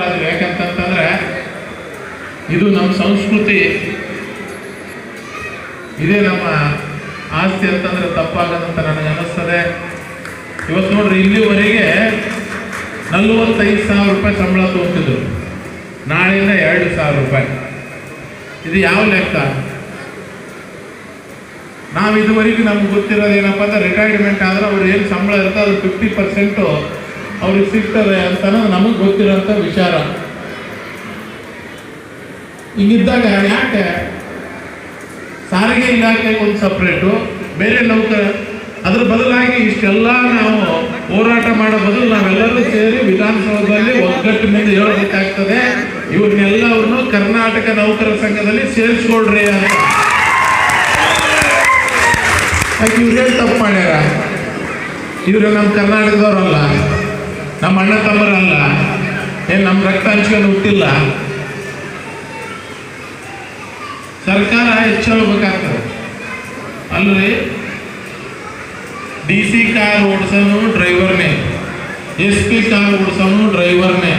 ಯಾಕಂತಂತಂದ್ರೆ ಇದು ನಮ್ಮ ಸಂಸ್ಕೃತಿ. ಇದೇ ನಮ್ಮ ಆಸ್ತಿ ಅಂತಂದ್ರೆ ತಪ್ಪಾಗದಂತ ನನಗೆ ಅನಿಸ್ತದೆ ಇವತ್ತು ನೋಡ್ರಿ, ಇಲ್ಲಿವರೆಗೆ ನಲ್ವತ್ತೈದು ಸಾವಿರ ರೂಪಾಯಿ ಸಂಬಳ ತಗೋತಿದ್ರು ನಾಳೆಯಿಂದ ಎರಡು ಸಾವಿರ ರೂಪಾಯಿ. ಇದು ಯಾವ ಲೆಕ್ಕ? ನಾವು ಇದುವರೆಗೂ ನಮ್ಗೆ ಗೊತ್ತಿರೋದು ಏನಪ್ಪ ಅಂದ್ರೆ ರಿಟೈರ್ಮೆಂಟ್ ಆದ್ರೆ ಅವ್ರು ಏನು ಸಂಬಳ ಇರುತ್ತೋ ಅದು ಫಿಫ್ಟಿ ಪರ್ಸೆಂಟು ಅವ್ರಿಗೆ ಸಿಗ್ತದೆ ಅಂತ ನಮಗೆ ಗೊತ್ತಿರೋಂಥ ವಿಚಾರ. ಹಿಂಗಿದ್ದಾಗ ಯಾಕೆ ಸಾರಿಗೆ ಇಲಾಖೆಗೆ ಒಂದು ಸಪ್ರೇಟು ಬೇರೆ ನೌಕರ, ಅದ್ರ ಬದಲಾಗಿ ಇಷ್ಟೆಲ್ಲ ನಾವು ಹೋರಾಟ ಮಾಡೋ ಬದಲು ನಾವೆಲ್ಲರೂ ಸೇರಿ ವಿಧಾನಸೌಧದಲ್ಲಿ ಒಗ್ಗಟ್ಟಿನಿಂದ ಹೇಳಬೇಕಾಗ್ತದೆ ಇವ್ರನ್ನೆಲ್ಲವನ್ನು ಕರ್ನಾಟಕ ನೌಕರ ಸಂಘದಲ್ಲಿ ಸೇರಿಸ್ಕೊಳ್ರಿ ಅಂತ ಇವ್ರೇನು ತಪ್ಪು ಮಾಡ್ಯಾರ? ಇವರು ನಮ್ಮ ಕರ್ನಾಟಕದವ್ರಲ್ಲ. ನಮ್ಮ ಅಣ್ಣ ತಮ್ಮರಲ್ಲ. ಏನು ನಮ್ಮ ರಕ್ತ ಹಂಚ್ಕೊಂಡು ಹುಟ್ಟಿಲ್ಲ. ಸರ್ಕಾರ ಹೆಚ್ಚಬೇಕಾಗ್ತದೆ ಅಲ್ರಿ? ಡಿ ಸಿ ಕಾರ್ ಓಡಿಸೋನು ಡ್ರೈವರ್ನೇ ಎಸ್ ಪಿ ಕಾರ್ ಓಡಿಸೋನು ಡ್ರೈವರ್ನೇ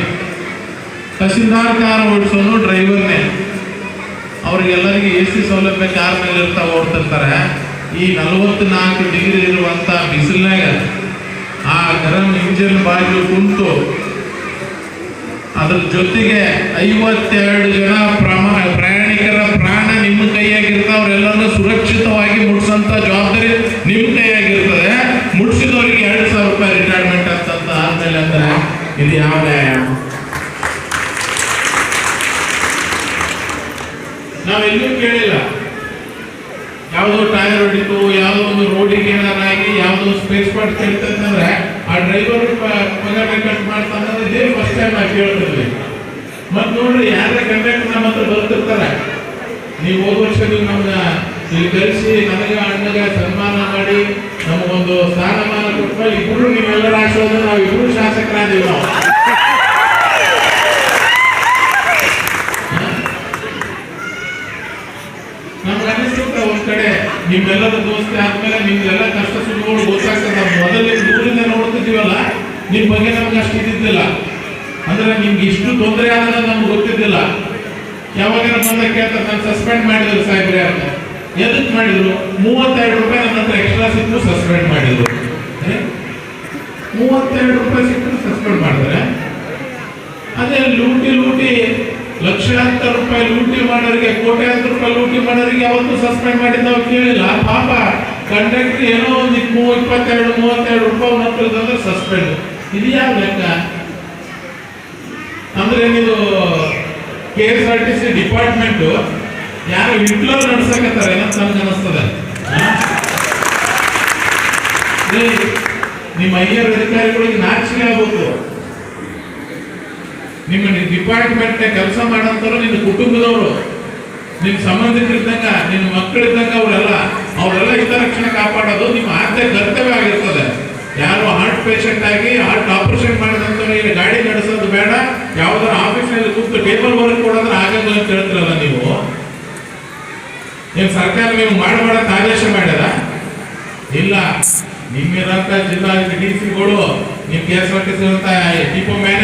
ತಹಸೀಲ್ದಾರ್ ಕಾರ್ ಓಡಿಸೋನು ಡ್ರೈವರ್ನೇ ಅವ್ರಿಗೆಲ್ಲರಿಗೆ ಎ ಸಿ ಸೌಲಭ್ಯ ಕಾರ್ ಮೇಲೆ ಇರ್ತಾ ಓಡ್ತಿರ್ತಾರೆ. ಈ ನಲವತ್ನಾಲ್ಕು ಡಿಗ್ರಿ ಇರುವಂತ ಬಿಸಿಲ್ನಾಗ ಆ ಗರಂ ಇಂಜಿನ್ ಬಾಗಿಲು ಕುಂತು ಅದ್ರ ಜೊತೆಗೆ ಐವತ್ತೆರಡು ಜನ ಪ್ರಮ, ಪ್ರಯಾಣಿಕರ ಪ್ರಾಣ ನಿಮ್ಮ ಕೈಯಾಗಿರ್ತಾವ್ರೆಲ್ಲರೂ ಸುರಕ್ಷಿತವಾಗಿ ಮುಟ್ಸಂತ ಜವಾಬ್ದಾರಿ ನಿಮ್ಮ ಕೈಯಾಗಿರ್ತದೆ. ಮುಟ್ಸಿದವರಿಗೆ ಎರಡು ಸಾವಿರ ರೂಪಾಯಿ ರಿಟೈರ್ಮೆಂಟ್ ಅಂತಂತ ಆದ್ಮೇಲೆ ಅಂದ್ರೆ ಇದು ಯಾವ ನ್ಯಾಯ? ನಾವೆಲ್ಲೂ ಕೇಳಿಲ್ಲ. ಯಾವುದೋ ಟೈರ್ ಯಾವುದೋ ಏನಾಗಿ ಯಾವುದೋ ಸ್ಪೇಸ್ ಪಾರ್ಟ್ ಕೇಳ್ತಂದ್ರೆ ಆ ಡ್ರೈವರ್ ಪಗಾರ ಕಟ್ ಮಾಡ್ತಾನೆ ಇದೇ ಫಸ್ಟ್ ಟೈಮ್ ನಾವು ಕೇಳ್ತಿದ್ವಿ. ಮತ್ ನೋಡ್ರಿ ಯಾರ ಕಂಡಕ್ಟರ್ ನಮ್ಮ ಹತ್ರ ಬರ್ತಿರ್ತಾರೆ? ನೀವು ಹೋದ ವರ್ಷ ನೀವು ನಮ್ಮ ಇಲ್ಲಿ ಕರೆಸಿ ನನಗೆ, ಅಣ್ಣಗ ಸನ್ಮಾನ ಮಾಡಿ, ನಮಗೊಂದು ಸ್ಥಾನಮಾನ ಕೊಟ್ಟು ಇಬ್ಬರು ನೀವೆಲ್ಲರ ಆಶೀರ್ವಾದ ನಾವು ಇಬ್ಬರು ಶಾಸಕರಾದೀವಿ ನಾವು ನಮ್ಗೆ ಅನಿಸುತ್ತೆ ಒಂದ್ ಕಡೆ ನಿಮ್ಮೆಲ್ಲರ ದೋಸ್ತಿ ಆದ್ಮೇಲೆ ನಿಮ್ಗೆಲ್ಲ ಕಷ್ಟ ಸುಖಗಳು ಗೊತ್ತಾಗ್ತದೆ. ಮೊದಲೇ ದೂರಿಂದ ನೋಡ್ತಿದ್ದೀವಲ್ಲ, ನಿಮ್ ಬಗ್ಗೆ ನಮ್ಗೆ ಅಷ್ಟು ಇದ್ದಿದ್ದಿಲ್ಲ ಅಂದ್ರೆ ನಿಮ್ಗೆ ಇಷ್ಟು ತೊಂದರೆ ಆದ್ರೆ ನಮ್ಗೆ ಗೊತ್ತಿದ್ದಿಲ್ಲ. ಯಾವಾಗ ಬಂದ ಕೇಳ್ತಾರೆ, ನಾನು ಸಸ್ಪೆಂಡ್ ಮಾಡಿದ್ರು ಸಾಹೇಬ್ರೆ ಅಂತ. ಎದಕ್ ಮಾಡಿದ್ರು? ಮೂವತ್ತೆರಡು ರೂಪಾಯಿ ನನ್ನ ಹತ್ರ ಎಕ್ಸ್ಟ್ರಾ ಸಿಕ್ಕು ಸಸ್ಪೆಂಡ್ ಮಾಡಿದ್ರು? ಮೂವತ್ತೆರಡು ರೂಪಾಯಿ ಸಿಕ್ಕರು ಸಸ್ಪೆಂಡ್ ಮಾಡಿದ್ರೆ? ಅದೇ ಲೂಟಿ ಲೂಟಿ ಲಕ್ಷಾಂತರ ರೂಪಾಯಿ ಲೂಟಿ ಮಾಡೋರಿಗೆ, ಕೋಟ್ಯಾಂತರ ರೂಪಾಯಿ ಲೂಟಿ ಮಾಡೋರಿಗೆ ಯಾವತ್ತೂ ಸಸ್ಪೆಂಡ್ ಮಾಡಿದ್ದು ನಾವು ಕೇಳಿಲ್ಲ. ಪಾಪ ಕಂಡಕ್ಟರ್ ಏನೋ ಒಂದು ಮೂ ಇಪ್ಪತ್ತೆರಡು ಮೂವತ್ತೆರಡು ರೂಪಾಯಿ ಮಕ್ಕಳದಂದ್ರೆ ಸಸ್ಪೆಂಡ್ ಇದು ಯಾವ ಲೆಕ್ಕ? ಅಂದ್ರೆ ನೀವು K S R T C department ಯಾರು ಹಿಟ್ಲರ್ ನಡ್ಸಕತ್ತಾರೆ, ಏನಂತ ನನ್ಗೆ ಅನಿಸ್ತದೆ. ನಿಮ್ಮ ಅಯ್ಯರ್ ಅಧಿಕಾರಿಗಳಿಗೆ ನಾಚಿಕೆ ಆಗ್ಬೇಕು. ನಿಮ್ಮ ಡಿಪಾರ್ಟ್ಮೆಂಟ್ ಕೆಲಸ ಮಾಡೋಂಥವ್ರು ನಿಮ್ಮ ಕುಟುಂಬದವರು. ನಿನ್ನ ಸಂಬಂಧಿಕರಿದ್ದಂಗ ನಿನ್ನ ಮಕ್ಕಳಿದ್ದಂಗ ಅವರೆಲ್ಲ ಅವರೆಲ್ಲ ಹಿತರಕ್ಷಣೆ ಕಾಪಾಡೋದು ನಿಮ್ಮ ಆದ್ಯ ಕರ್ತವ್ಯ ಆಗಿರ್ತದೆ. ಯಾರು ಹಾರ್ಟ್ ಪೇಷಂಟ್ ಆಗಿ ಹಾರ್ಟ್ ಆಪರೇಷನ್ ಮಾಡಿದಂಥವ್ರಿಗೆ ಗಾಡಿ ನಡೆಸೋದು ಬೇಡ ಯಾವ್ದಾರ ಆಫೀಸ್ನಲ್ಲಿ ಕೂತು ಟೇಬಲ್ ವರ್ಕ್ ಕೊಡೋದ್ರೆ ಆಗಲ್ಲ ಅಂತ ಹೇಳ್ತಿರಲ್ಲ ನೀವು. ನೀವು ಸರ್ಕಾರ ನೀವು ಮಾಡಬೇಡ ಆದೇಶ ಮಾಡ್ಯದ ಇಲ್ಲ. ನಿಮ್ಮಿರಂತ ಜಿಲ್ಲಾ ಡಿ ಸಿಗಳು ನಿಮ್ K S R T C depot ಮ್ಯಾನೇಜರ್ಗಳು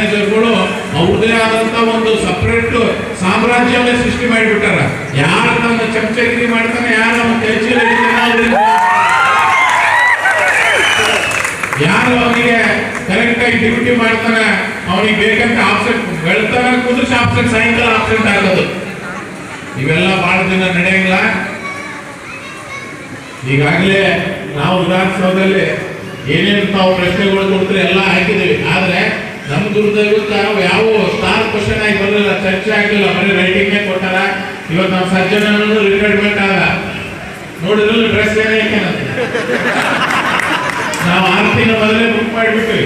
ಅವ್ರದೇ ಆದಂತ ಒಂದು ಸಪ್ರೇಟ್ ಸಾಮ್ರಾಜ್ಯವನ್ನೇ ಸೃಷ್ಟಿ ಮಾಡಿಬಿಟ್ಟಾರ. ಯಾರು ನಮ್ಮ ಚಮಚಗಿರಿ ಮಾಡ್ತಾನೆ, ಯಾರು ನಮ್ಮ ಹಿಡಿತಾನೆ ಯಾರು ಅವನಿಗೆ ಕರೆಕ್ಟ್ ಆಗಿ ಡ್ಯೂಟಿ ಮಾಡ್ತಾನೆ, ಅವನಿಗೆ ಬೇಕಂತ ಆಪ್ಸೆಂಟ್ ಬೆಳ್ತಾನ, ಕುಂದ್ರಿಸಿ ಆಪ್ಸೆಂಟ್ ಸಾಯಂಕಾಲ ಆಪ್ಸೆಂಟ್ ಆಗೋದು. ಇವೆಲ್ಲ ಬಹಳ ದಿನ ನಡೆಯಂಗಿಲ್ಲ. ಈಗಾಗಲೇ ನಾವು ವಿಧಾನಸೌಧದಲ್ಲಿ ಏನೇನು ತಾವು ಪ್ರಶ್ನೆಗಳು ಕೊಡ್ತಾರೆ ಎಲ್ಲ ಹಾಕಿದ್ದೀವಿ. ಆದ್ರೆ ನಮ್ಮ ದುರ್ದೈವಕ್ಕೆ ನಾವು ಯಾವ ಸ್ಟಾರ್ ಕ್ವಶನ್ ಆಗಿ ಬರಲಿಲ್ಲ ಚರ್ಚೆ ಆಗಲಿಲ್ಲ ಬರೀ ರೈಟಿಂಗೇ ಕೊಟ್ಟಾರ ಇವತ್ತು ನಮ್ಮ ಸಜ್ಜನ ರಿಟೈರ್ಮೆಂಟ್ ಆದ. ನೋಡಿದ್ರಲ್ಲಿ ಡ್ರೆಸ್ ಏನೇ ಹಾಕ್ಯಾನಂತೆ. ನಾವು ಆರತಿನ ಮೊದಲೇ ಬುಕ್ ಮಾಡಿಬಿಟ್ವಿ.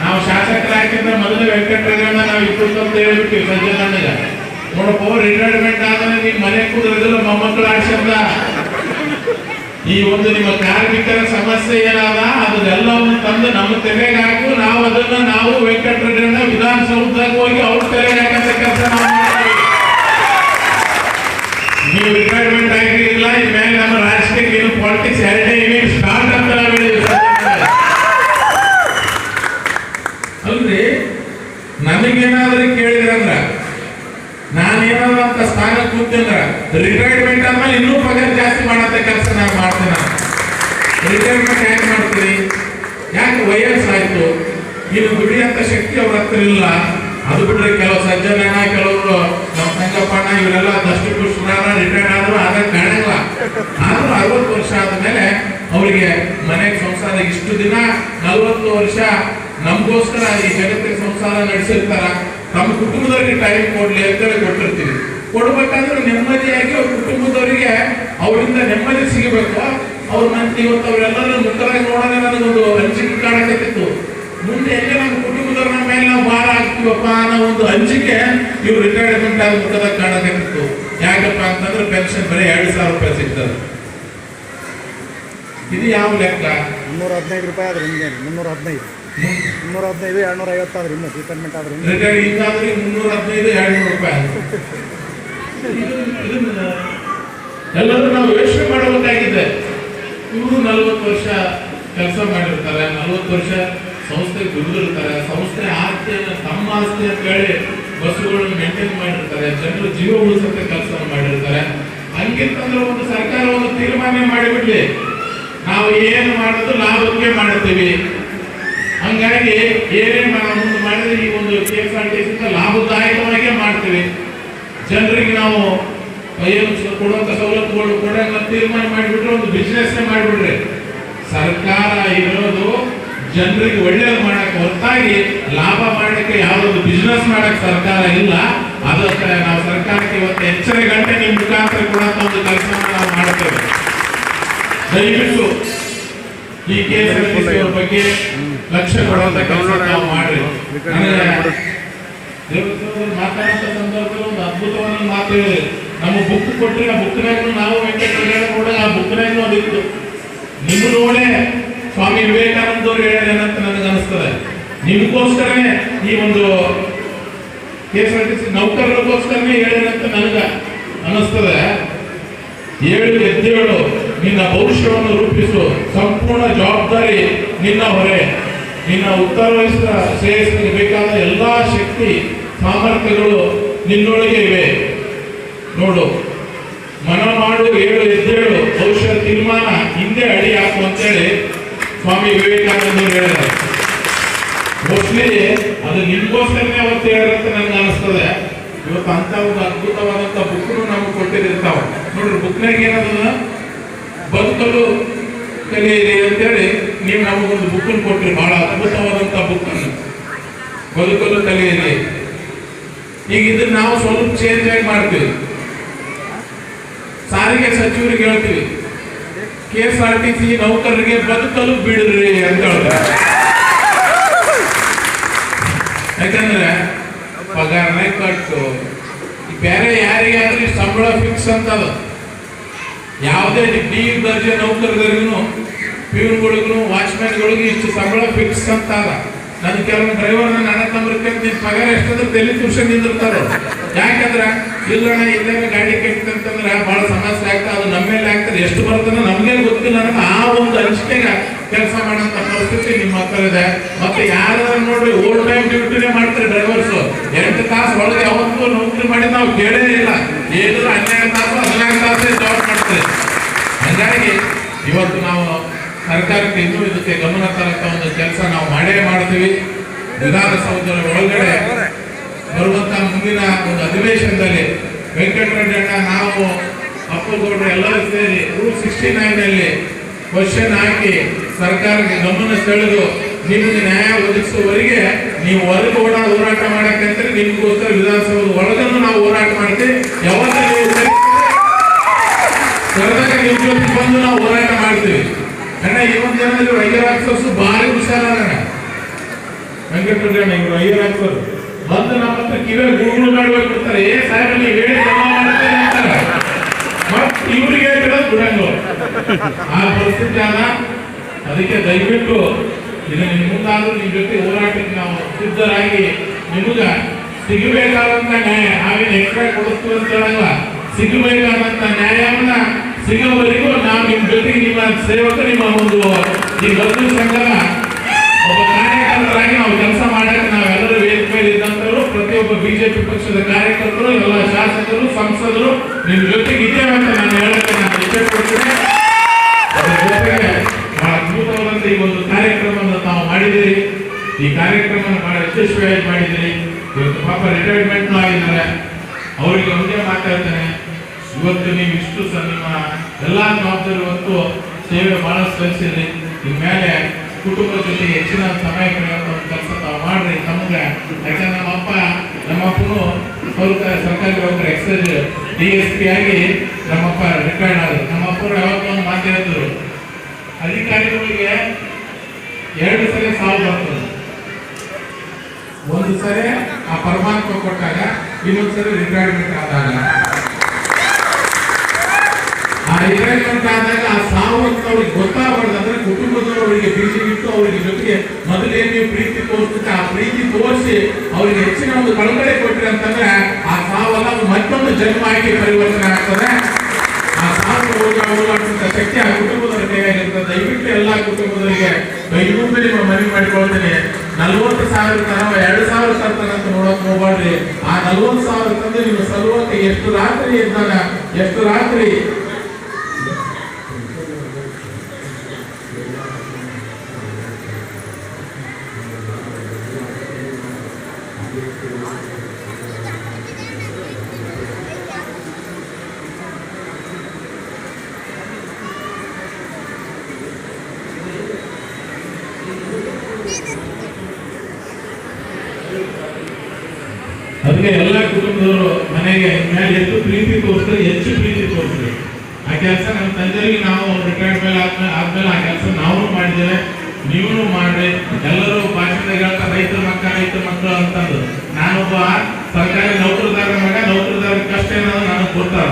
ನಾವು ಶಾಸಕರಾಗಿದ್ದ ಮೊದಲೇ ವೆಂಕಟರಾಜಣ್ಣ ನಾವು ಇಪ್ಪತ್ತು ಅಂತ ಹೇಳ್ಬಿಟ್ವಿ ಸಜ್ಜನಣ್ಣಗ ನೋಡಪ್ಪ ರಿಟೈರ್ಮೆಂಟ್ ಆದ್ರೆ ನೀವು ಮನೆ ಕೂದ್ರದಿಲ್ಲ ಮೊಮ್ಮಕ್ಕಳು ಆಡ್ಸಂದ ಈ ಒಂದು ನಿಮ್ಮ ಕಾರ್ಮಿಕರ ಸಮಸ್ಯೆ ಏನಾದ? ಅದನ್ನೆಲ್ಲವನ್ನು ತಂದು ನಮ್ಮ ತೆರೆಗೆ ಹಾಕು ನಾವು ಅದನ್ನ ನಾವು ವೆಂಕಟರೆಡ್ಡಿ ವಿಧಾನಸೌಧಕ್ಕೆ ಹೋಗಿ ಅವ್ರ ತೆರೆಗೆ ಹಾಕಂತ ಕೆಲಸ ನಾವು ರಿಟೈರ್ಮೆಂಟ್ ಆಗಿರಲಿಲ್ಲ ಇನ್ಮೇಲೆ ನಮ್ಮ ರಾಜಕೀಯ ಏನು ಪಾಲಿಟಿಕ್ಸ್ ಎರಡೇ ಇವೆ. ಸ್ಟಾರ್ಟ್ ಅಂತ. ಅಲ್ರಿ? ನಮಗೇನಾದ್ರೂ ಕೇಳಿದ್ರಂದ್ರ ನಾನೇನಾದ್ರು ಅಂತ ಸ್ಥಾನ ಕೂತಿಲ್ಲ ರಿಟೈರ್ಮೆಂಟ್ ಆದ್ಮೇಲೆ ಇನ್ನೂ ಪಗಾರ ಜಾಸ್ತಿ ಮಾಡತ್ತೆ ಕೆಲಸ ನಾನು ಮಾಡ್ತೇನೆ. ರಿಟೈರ್ಮೆಂಟ್ ಯಾಕೆ ಮಾಡ್ತೀರಿ? ಯಾಕೆ ವಯಸ್ಸಾಯ್ತು ಇನ್ನು ದುಡಿಯಂತ ಶಕ್ತಿ ಅವ್ರ ಹತ್ರ ಇಲ್ಲ. ಅದು ಬಿಟ್ರೆ ಕೆಲವು ಸಜ್ಜನ, ಕೆಲವರು ನಮ್ಮ ಸಂಗಪ್ಪಣ್ಣ ಇವರೆಲ್ಲ ದಷ್ಟು ಪುಷ್ಪರಾನ ರಿಟೈರ್ಡ್ ಆದ್ರೂ ಆಗ ಕಾಣಲ್ಲ. ಆದ್ರೂ ಅರವತ್ತು ವರ್ಷ ಆದ್ಮೇಲೆ ಅವರಿಗೆ ಮನೆಗೆ ಸಂಸಾರ ಇಷ್ಟು ದಿನ ನಲವತ್ತು ವರ್ಷ ನಮಗೋಸ್ಕರ ಈ ಜಗತ್ತಿನ ಸಂಸಾರ ನಡೆಸಿರ್ತಾರ. ನಮ್ಮ ಕುಟುಂಬದವರಿಗೆ ಟೈಮ್ ಕೊಡ್ಲಿ ಅಂತೇಳಿ ಕೊಟ್ಟಿರ್ತೀವಿ. ಕೊಡ್ಬೇಕಾದ್ರೆ ನೆಮ್ಮದಿಯಾಗಿ ಅವ್ರ ಕುಟುಂಬದವರಿಗೆ ಅವರಿಂದ ನೆಮ್ಮದಿ ಸಿಗಬೇಕು. ಅವ್ರ ಇವತ್ತು ಅವರೆಲ್ಲರೂ ಮುಖರಾಗಿ ನೋಡೋದೇ ನನಗೊಂದು ಅಂಜಿಕೆ ಕಾಣಕತ್ತಿತ್ತು. ಮುಂದೆ ಹೆಂಗೆ ನಮ್ಮ ಕುಟುಂಬದವ್ರ ಮೇಲೆ ನಾವು ಭಾರ ಆಗ್ತೀವಪ್ಪ ಅನ್ನೋ ಒಂದು ಅಂಜಿಕೆ ಇವ್ರು ರಿಟೈರ್ಮೆಂಟ್ ಆದ ಮುಖದಾಗ ಕಾಣಕತ್ತಿತ್ತು. ಯಾಕಪ್ಪ ಅಂತಂದ್ರೆ ಪೆನ್ಷನ್ ಬರೀ ಎರಡು ಸಾವಿರ ರೂಪಾಯಿ ಸಿಗ್ತದೆ. ಇದು ಯಾವ ಲೆಕ್ಕ? ಮುನ್ನೂರ ಹದಿನೈದು ರೂಪಾಯಿ ಆದ್ರೆ ಮುನ್ನೂರ ಹದಿನೈದು. ಮುನ್ನೂರ ಹದಿನೈದು ಎರಡ್ನೂರ ಐವತ್ತು ಆದ್ರೆ ಇನ್ನೂ. ರಿಟೈರ್ಮೆಂಟ್ ಆದ್ರೆ ಮುನ್ನೂರ ಹದಿನೈದು ಎರಡುನೂರು ರೂಪಾಯಿ ಎಲ್ಲರೂ ನಾವು ಯೋಚನೆ ಮಾಡಬೇಕಾಗಿದೆ. ಇವರು ನಲವತ್ತು ವರ್ಷ ಕೆಲಸ ಮಾಡಿರ್ತಾರೆ, ನಲವತ್ತು ವರ್ಷ ಸಂಸ್ಥೆ ದುಡಿದಿರ್ತಾರೆ ಸಂಸ್ಥೆ ಆಸ್ತಿಯನ್ನು ತಮ್ಮ ಆಸ್ತಿ ಅಂತ ಹೇಳಿ ಬಸ್ಸುಗಳನ್ನು ಮೇಂಟೈನ್ ಮಾಡಿರ್ತಾರೆ, ಜನರು ಜೀವ ಉಳಿಸಕ್ಕೆ ಕೆಲಸ ಮಾಡಿರ್ತಾರೆ. ಹಂಗಿತ್ತಂದ್ರೆ ಒಂದು ಸರ್ಕಾರ ಒಂದು ತೀರ್ಮಾನ ಮಾಡಿಬಿಡ್ಲಿ. ನಾವು ಏನು ಮಾಡೋದು ಲಾಭಕ್ಕೆ ಮಾಡ್ತೀವಿ ಹಂಗಾಗಿ ಏನೇ ಮುಂದೆ ಮಾಡಿದ್ರೆ ಈ ಒಂದು K S R T C ಲಾಭದಾಯಕವಾಗೇ ಮಾಡ್ತೀವಿ. ಜನರಿಗೆ ನಾವು ಏನು ಕೊಡುವಂತ ಸವಲತ್ತುಗಳು ಕೂಡ ತೀರ್ಮಾನ ಮಾಡಿಬಿಟ್ರೆ, ಒಂದು ಬಿಸ್ನೆಸ್ ಮಾಡಿಬಿಟ್ರೆ, ಸರ್ಕಾರ ಇರೋದು ಜನರಿಗೆ ಒಳ್ಳೇದು ಮಾಡಕ್ಕೆ ಹೊರತಾಗಿ ಲಾಭ ಮಾಡಕ್ಕೆ ಯಾವುದೊಂದು ಬಿಸ್ನೆಸ್ ಮಾಡಕ್ಕೆ ಸರ್ಕಾರ ಇಲ್ಲ. ಅದಕ್ಕೆ ನಾವು ಸರ್ಕಾರಕ್ಕೆ ಇವತ್ತು ಎಚ್ಚರ ಗಂಟೆ ನಿಮ್ಮ ಮುಖಾಂತರ ಕೊಡುವಂತ ಒಂದು ಕೆಲಸವನ್ನು ನಾವು ಮಾಡ್ತೇವೆ. ದಯವಿಟ್ಟು ಈ ಕೇಸ್ ಬಗ್ಗೆ ಲಕ್ಷ್ಯ ಕೊಡುವಂತ ಕೆಲಸ ನಾವು ಮಾಡಿ ನನಗೆ ದೇವಸ್ಥಾನದಲ್ಲಿ ಮಾತಾಡುವಂತ ಸಂದರ್ಭದಲ್ಲಿ ಒಂದು ಅದ್ಭುತವಾದ ಮಾತು ಹೇಳಿದೆ ನಮ್ಮ ಬುಕ್ ಕೊಟ್ಟರೆ ಆ ಬುಕ್ನಾಗೂ ನಾವು ವೆಂಕಟರಮಣ ಕೂಡ ಆ ಬುಕ್ನಾಗೂ ಅದಿತ್ತು ನಿಮ್ಮ ನೋಡೇ ಸ್ವಾಮಿ ವಿವೇಕಾನಂದ ಅವರು ಹೇಳಿದೇನಂತ ನನಗೆ ಅನಿಸ್ತದೆ. ನಿಮಗೋಸ್ಕರನೇ ಈ ಒಂದು K S R T C ನನಗೆ ಅನಿಸ್ತದೆ. ಏಳು ಎದ್ದೇಳು. ನಿನ್ನ ಭವಿಷ್ಯವನ್ನು ರೂಪಿಸು. ಸಂಪೂರ್ಣ ಜವಾಬ್ದಾರಿ ನಿನ್ನ ಹೊರೆ. ನಿನ್ನ ಉತ್ತರವಹಿಸಿದ ಶ್ರೇಯಸ್ಸಿಗೆ ಬೇಕಾದ ಎಲ್ಲ ಶಕ್ತಿ, ಸಾಮರ್ಥ್ಯಗಳು ನಿನ್ನೊಳಗೆ ಇವೆ. ನೋಡು, ಮನ ಮಾಡು, ಏಳು, ಎದ್ದೇಳು. ಭವಿಷ್ಯ ತೀರ್ಮಾನ ಹಿಂದೆ ಅಡಿ ಹಾಕು ಅಂತೇಳಿ ಸ್ವಾಮಿ ವಿವೇಕಾನಂದರು ಹೇಳಿದ್ದಾರೆ. ಮೋಸ್ಟ್ಲಿ ಅದು ನಿಮ್ಗೋಸ್ಕರನೇ ಅವತ್ತು ಹೇಳಿರುತ್ತೆ ನನಗೆ ಅನಿಸ್ತದೆ. ಇವತ್ತು ಅಂತ ಒಂದು ಅದ್ಭುತವಾದಂಥ ಬುಕ್ನು ನಮಗೆ ಕೊಟ್ಟಿರ್ತಾವೆ ನೋಡ್ರಿ ಬುಕ್ನಾಗ ಏನದ? ಬದುಕಲು ಕಲಿಯಿರಿ ಅಂತೇಳಿ ನೀವು ನಮಗೊಂದು ಬುಕ್ ಕೊಟ್ಟರೆ ಬಹಳ ಅದ್ಭುತವಾದಂಥ ಬುಕ್ಕನ್ನು ಬದುಕಲು ಕಲಿಯಿರಿ ಈಗ ಇದನ್ನ ನಾವು ಸ್ವಲ್ಪ ಚೇಂಜ್ ಆಗಿ ಮಾಡ್ತೀವಿ. ಸಾರಿಗೆ ಸಚಿವರಿಗೆ ಹೇಳ್ತೀವಿ. K S R T C ನೌಕರರಿಗೆ ಬದುಕಲು ಬಿಡ್ರಿ ಅಂತ ಹೇಳ್ತಾರೆ. ಯಾಕಂದ್ರೆ ಪಗಾರನೇ ಕಟ್ಟು ಬೇರೆ ಯಾರಿಗಾದ್ರೂ ಸಂಬಳ ಫಿಕ್ಸ್ ಅಂತ ಅದು ಯಾವುದೇ ಡಿಗ್ರಿ ದರ್ಜೆ ನೌಕರರಿಗೂ ಪ್ಯೂನ್ಗಳಿಗೂ ವಾಚ್ಮ್ಯಾನ್ಗಳಿಗೂ ಇಷ್ಟು ಸಂಬಳ ಫಿಕ್ಸ್ ಅಂತಾರ ನನ್ನ ಕೆಲವು ಡ್ರೈವರ್ ನನ್ನ ತಮ್ಮರಿಗೆ ನಿನ್ನ ಪಗಾರ ಎಷ್ಟಾದ್ರೂ ತಲೆ ಟ್ಯೂಷನ್ ನಿಂದಿರ್ತಾರೆ. ಯಾಕಂದ್ರೆ ಇಲ್ಲಣ್ಣ ಇಲ್ಲೇನ ಗಾಡಿ ಕೆಟ್ಟಂತಂದ್ರೆ ಬಹಳ ಸಮಸ್ಯೆ ಆಗ್ತದೆ, ಅದು ನಮ್ಮ ಮೇಲೆ ಆಗ್ತದೆ. ಎಷ್ಟು ಬರ್ತದೆ ನಮಗೆ ಗೊತ್ತಿಲ್ಲ ಅನ್ನೋ ಆ ಒಂದು ಅಂಜಿಕೆಗೆ ಕೆಲಸ ಮಾಡೋಂಥ ಪರಿಸ್ಥಿತಿ ನಿಮ್ಮ ಹತ್ರ ಇದೆ ಮತ್ತೆ ಯಾರು ನೋಡ್ರಿ ಓವರ್ ಟೈಮ್ ಡ್ಯೂಟಿನೇ ಮಾಡ್ತಾರೆ ಡ್ರೈವರ್ಸ್ ಎಂಟು ತಾಸು ಒಳಗೆ ಯಾವತ್ತೂ ನೌಕರಿ ಮಾಡಿ ನಾವು ಕೇಳೇ ಇಲ್ಲ. ಏನು ಹನ್ನೆರಡು ತಾಸು ಹದಿನಾಲ್ಕು ತಾಸೇ ಜಾಬ್ ಮಾಡ್ತಾರೆ. ಹಾಗಾಗಿ, ಇವತ್ತು ನಾವು ಸರ್ಕಾರಕ್ಕೆ ಹಿಂದುಳಿದಕ್ಕೆ ಗಮನ ತರಕ ಒಂದು ಕೆಲಸ ನಾವು ಮಾಡೇ ಮಾಡ್ತೀವಿ. ವಿಧಾನಸೌಧದ ಒಳಗಡೆ ಬರುವಂತ ಮುಂದಿನ ಒಂದು ಅಧಿವೇಶನದಲ್ಲಿ ವೆಂಕಟರೆಡ್ಡಣ್ಣ ನಾವು, ಅಪ್ಪಗೌಡರು ಎಲ್ಲರೂ ಸೇರಿ ರೂಲ್ ಸಿಕ್ಸ್ಟಿ ನೈನ್ ಅಲ್ಲಿ ಕ್ವಶನ್ ಹಾಕಿ ಸರ್ಕಾರಕ್ಕೆ ಗಮನ ಸೆಳೆದು ನಿಮಗೆ ನ್ಯಾಯ ಒದಗಿಸುವವರೆಗೆ ನೀವು ಹೊರಗೆ ಓಡಾ ಹೋರಾಟ ಮಾಡಕ್ಕಂದ್ರೆ ನಿಮಗೋಸ್ಕರ ವಿಧಾನಸೌಧದ ಒಳಗನ್ನು ನಾವು ಹೋರಾಟ ಮಾಡ್ತೀವಿ. ಯಾವಾಗ ನೀವು ಬಂದು ನಾವು ಹೋರಾಟ ಮಾಡ್ತೀವಿ. ಅಣ್ಣ, ಈ ಒಂದು ಜನದಲ್ಲಿ ರೈತರ ಆಫೀಸರ್ಸ್ ಭಾರಿ ಹುಷಾರಣ್ಣ ವೆಂಕಟರಮಣ ಇವರು ಐಯರ್ ಹಾಕ್ತಾರೆ ಬಂದು ನಮ್ಮ ಹತ್ರ ಕಿವಿಯ ಗುರುಗಳು ಮಾಡ್ಬೇಕು ಬಿಡ್ತಾರೆ ಏ ಸಾಹೇಬ್ ನೀವು ಹೇಳಿ ಜಮಾ ಮಾಡ್ತಾರೆ ಅಂತಾರೆ. ಮತ್ತೆ ಇವ್ರಿಗೆ ಹೇಳಿರೋದು ಬಿಡಂಗು ಆ ಪರಿಸ್ಥಿತಿ ಅಲ್ಲ. ಅದಕ್ಕೆ ದಯವಿಟ್ಟು ಇದು ನಿಮ್ ಮುಂದಾದ್ರೂ ನಿಮ್ ಜೊತೆ ಹೋರಾಟಕ್ಕೆ ನಾವು ಸಿದ್ಧರಾಗಿ ನಿಮಗ ಸಿಗಬೇಕಾದಂತ ನ್ಯಾಯ ಹಾಗೆ ಎಕ್ಸ್ಟ್ರಾ ಕೊಡಿಸ್ತೀವಿ ಅಂತ ಹೇಳಲ್ಲ. ಸಿಗಬೇಕಾದಂತ ನ್ಯಾಯವನ್ನ ಸಿಗೋವರೆಗೂ ನಾವು ನಿಮ್ಮ ಜೊತೆಗೆ ನಿಮ್ಮ ಸೇವಕ ನಿಮ್ಮ ಒಂದು ಈ ವಕೀಲ ಸಂಘದ ಜವಾಬ್ದಾರಿ ಹೊತ್ತು ಸೇವೆ ಸಲ್ಲಿಸಿದ್ರಿ. ಇನ್ಮೇಲೆ ಕುಟುಂಬದ ಜೊತೆ ಹೆಚ್ಚಿನ ಸಮಯ ಕಳೆಯುವಂತ ಒಂದು ಕೆಲಸ ತಾವು ಮಾಡ್ರಿ. ನಮ್ಗೆ ಯಾಕಂದ್ರೆ ನಮ್ಮ ಅಪ್ಪ, ನಮ್ಮ ಅಪ್ಪನು ಸ್ವಲ್ಪ ಸರ್ಕಾರಿ ಒಬ್ಬರು ಎಕ್ಸೈಸ್ ಡಿ ಎಸ್ ಪಿ ಆಗಿ ನಮ್ಮಪ್ಪ ರಿಟೈರ್ಡ್ ಆದ್ರು. ನಮ್ಮ ಯಾವಾಗ ಒಂದು ಮಾತು ಅಧಿಕಾರಿಗಳಿಗೆ ಎರಡು ಸರಿ ಸಾವು ಬರ್ತದೆ. ಒಂದು ಸರಿ ಆ ಪರಮಾತ್ಮ ಕೊಟ್ಟಾಗ ಇನ್ನೊಂದು ಸರಿ ರಿಟೈರ್ಮೆಂಟ್ ಆದಾಗ. ಆ ರಿಟೈರ್ಮೆಂಟ್ ಆದಾಗ ಆ ಸಾವು ಅಂತ ಅವ್ರಿಗೆ ಗೊತ್ತಾಗಬಾರ್ದು. ಅಂದ್ರೆ ಕುಟುಂಬದವರಿಗೆ ಪ್ರೀತಿ ಬಿಟ್ಟು ಅವರಿಗೆ ಜೊತೆಗೆ ಮೊದಲೇನು ನೀವು ಪ್ರೀತಿ ತೋರಿಸ್ಬಿಟ್ಟು ಆ ಪ್ರೀತಿ ತೋರಿಸಿ ಅವರಿಗೆ ಹೆಚ್ಚಿನ ಒಂದು ಕಳಕಳಿ ಕೊಟ್ಟರೆ ಅಂತಂದ್ರೆ ಆ ಸಾವಲ್ಲ ಮತ್ತೊಂದು ಜನ್ಮ ಆಗಿ ಪರಿವರ್ತನೆ ಆಗ್ತದೆ. ಆ ಸಾವು ಹೋಗುವಂತ ಶಕ್ತಿ ಆ ಕುಟುಂಬದವರ ಕೈಯಾಗಿರ್ತದೆ ದಯವಿಟ್ಟು ಎಲ್ಲಾ ಕುಟುಂಬದವರಿಗೆ ದಯವಿಟ್ಟು ನಿಮ್ಮ ಮನವಿ ಮಾಡಿಕೊಳ್ತೀನಿ. ನಲ್ವತ್ತು ಸಾವಿರ ತನಕ, ಎರಡು ಸಾವಿರ ತರ್ತಾನೆ ಅಂತ ನೋಡಕ್ ಹೋಗ್ಬಾಡ್ರಿ. ಆ ನಲ್ವತ್ತು ಸಾವಿರ ತಂದ್ರೆ ನೀವು ಸಲುವಾಗಿ ಎಷ್ಟು ರಾತ್ರಿ ಇದ್ದಾಗ, ಎಷ್ಟು ರಾತ್ರಿ ಅದಕ್ಕೆ ಎಲ್ಲ ಕುಟುಂಬದವರು ಮನೆಗೆ ಮೇಲೆ ಎಷ್ಟು ಪ್ರೀತಿ ತೋರಿಸ್ತಾರೆ, ಹೆಚ್ಚು ಪ್ರೀತಿ ತೋರಿಸ್ರಿ ಆ ಕೆಲಸ ನಮ್ಮ ತಂದೆಯವರಿಗೆ ನಾವು ರಿಟೈರ್ಡ್ ಮೇಲೆ ಆದ್ಮೇಲೆ ಆದ್ಮೇಲೆ ಆ ಕೆಲಸ ನಾವು ಮಾಡಿದ್ದೇವೆ. ನೀವು ಮಾಡ್ರಿ. ಎಲ್ಲರೂ ಭಾಷಣ ಹೇಳ್ತಾರೆ, ರೈತರ ಮಕ್ಕಳ ರೈತರ ಮಕ್ಕಳು ಅಂತಂದು ನಾನೊಬ್ಬ ಸರ್ಕಾರಿ ನೌಕರದಾರ ಮಗ ನೌಕರದಾರ ಕಷ್ಟ ಏನಾದ್ರು ನನಗೆ ಗೊತ್ತಾಗ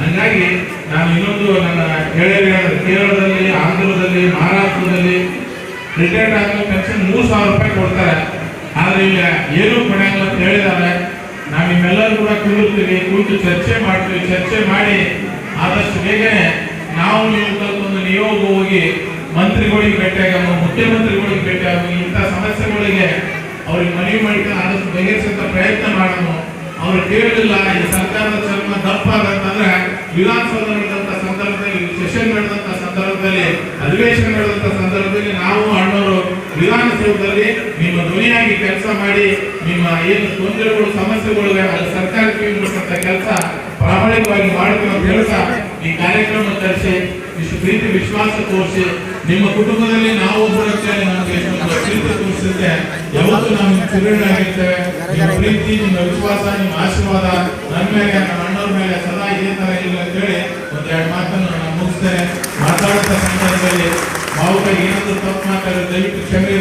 ಹಂಗಾಗಿ ನಾನು ಇನ್ನೊಂದು ನನ್ನ ಹೇಳಿದ್ರೆ ಕೇರಳದಲ್ಲಿ, ಆಂಧ್ರದಲ್ಲಿ, ಮಹಾರಾಷ್ಟ್ರದಲ್ಲಿ ರಿಟೈರ್ಡ್ ಆದ್ಮೇಲೆ ಪೆನ್ಷನ್ ಮೂರು ಸಾವಿರ ರೂಪಾಯಿ ಕೊಡ್ತಾರೆ. ಆದರೆ ಈಗ ಏನು ಕೊಡಂಗಿಲ್ಲ ಅಂತ ಹೇಳಿದ್ದಾರೆ. ನಾವು ನಿಮ್ಮೆಲ್ಲರೂ ಕೂಡ ಕುಳಿರ್ತೀವಿ ಕುಂತು ಚರ್ಚೆ ಮಾಡ್ತೀವಿ, ಚರ್ಚೆ ಮಾಡಿ ಆದಷ್ಟು ಬೇಗನೆ ನಾವು ನೀವು ನಿಯೋಗ ಹೋಗಿ ಮಂತ್ರಿಗಳಿಗೆ ಭೇಟಿಯಾಗ ಮುಖ್ಯಮಂತ್ರಿಗಳಿಗೆ ಭೇಟಿಯಾಗ ಇಂಥ ಸಮಸ್ಯೆಗಳಿಗೆ ಅವ್ರಿಗೆ ಮನವಿ ಮಾಡಿಕೊಂಡು ಆದಷ್ಟು ಬಗೆಹರಿಸಂತ ಪ್ರಯತ್ನ ಮಾಡೋಣ ಅವ್ರು ಕೇಳಲಿಲ್ಲ, ಈ ಸರ್ಕಾರದ ಚರ್ಮ ದಪ್ಪ ಅಂತಂದ್ರೆ ವಿಧಾನಸೌಧ ಸಂದರ್ಭದಲ್ಲಿ ಸೆಷನ್ ನಡೆದಂತ ಸಂದರ್ಭದಲ್ಲಿ, ಅಧಿವೇಶನ ನಡೆದಂತ ಸಂದರ್ಭದಲ್ಲಿ ನಾವು ಅಣ್ಣವರು ವಿಧಾನಸೌಧದಲ್ಲಿ ನಿಮ್ಮ ಧ್ವನಿಯಾಗಿ ಕೆಲಸ ಮಾಡಿ, ನಿಮ್ಮ ಏನು ತೊಂದರೆಗಳು, ಸಮಸ್ಯೆಗಳು ಸರ್ಕಾರಕ್ಕೆ ಇರ್ತಕ್ಕಂಥ ಕೆಲಸ ಪ್ರಾಮಾಣಿಕವಾಗಿ ಮಾಡ್ತೀವಿ ಅಂತ ಹೇಳ್ತಾ ಈ ಕಾರ್ಯಕ್ರಮ ತರಿಸಿ ಇಷ್ಟು ಪ್ರೀತಿ, ವಿಶ್ವಾಸ ತೋರಿಸಿ, ನಿಮ್ಮ ಕುಟುಂಬದಲ್ಲಿ ನಾವು ಅಂತೇಳಿ ನಮಗೆ ಪ್ರೀತಿ ತೋರಿಸಿದ್ರೆ ಯಾವತ್ತೂ ನಾವು ತಿರುಗಾಗಿರ್ತೇವೆ ನಿಮ್ಮ ಪ್ರೀತಿ, ನಿಮ್ಮ ವಿಶ್ವಾಸ, ನಿಮ್ಮ ಆಶೀರ್ವಾದ ನನ್ನ ಮೇಲೆ, ನನ್ನ ಅಣ್ಣವ್ರ ಮೇಲೆ ಸದಾ ಇದೇ ತರ ಇಲ್ಲ ಅಂತೇಳಿ ಒಂದ್ ಎರಡು ಮಾತನ್ನು ನಾನು ಮುಗಿಸ್ತೇನೆ. ಮಾತಾಡುತ್ತ ಸಂದರ್ಭದಲ್ಲಿ ಭಾವುಕ ಏನಾದ್ರು ತಪ್ಪು ಮಾತಾಡಿದ್ರೆ ದಯವಿಟ್ಟು ಕ್ಷಮೆ